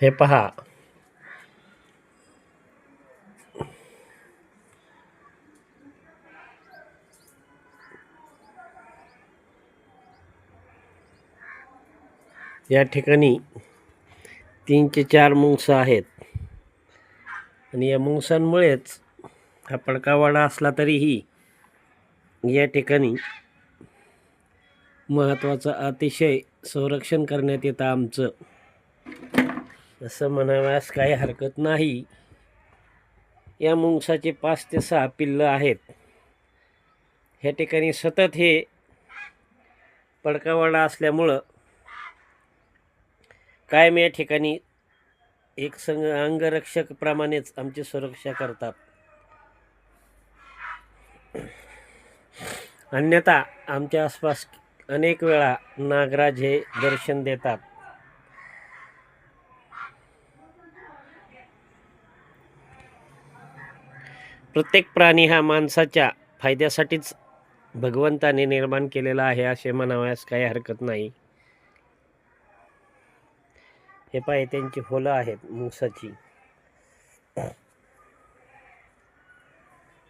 हे पहा. या ठिकाणी तीनचे चार मुंगसं आहेत. आणि या मुंगसांमुळेच हा पडकावाडा असला तरीही या ठिकाणी महत्त्वाचं अतिशय संरक्षण करण्यात येतं आमचं. असं म्हणाव्यास काही हरकत नाही. या मुंगसाचे पाच ते सहा पिल्लं आहेत. ह्या ठिकाणी सतत हे पडकावाडा असल्यामुळं कायम या ठिकाणी एक संग अंगरक्षकप्रमाणेच आमची सुरक्षा करतात. अन्यथा आमच्या आसपास अनेक वेळा नागराज हे दर्शन देतात. प्रत्येक प्राणी हा माणसाच्या फायद्यासाठीच भगवंताने निर्माण केलेला आहे असे म्हणावयास काही हरकत नाही. हे पाय त्यांची फुलं आहेत मुसाची.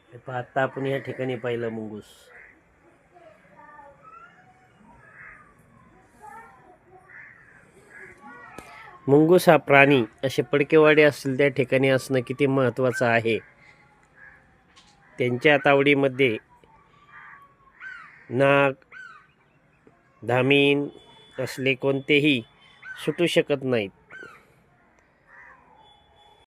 हे पहा आता आपण या ठिकाणी पाहिलं मुंगूस. मुंगूस हा प्राणी असे पडकेवाडे असतील त्या ठिकाणी असणं किती महत्त्वाचं आहे. त्यांच्या तावडीमध्ये नाग धामीन असले कोणतेही सुटू शकत नाहीत.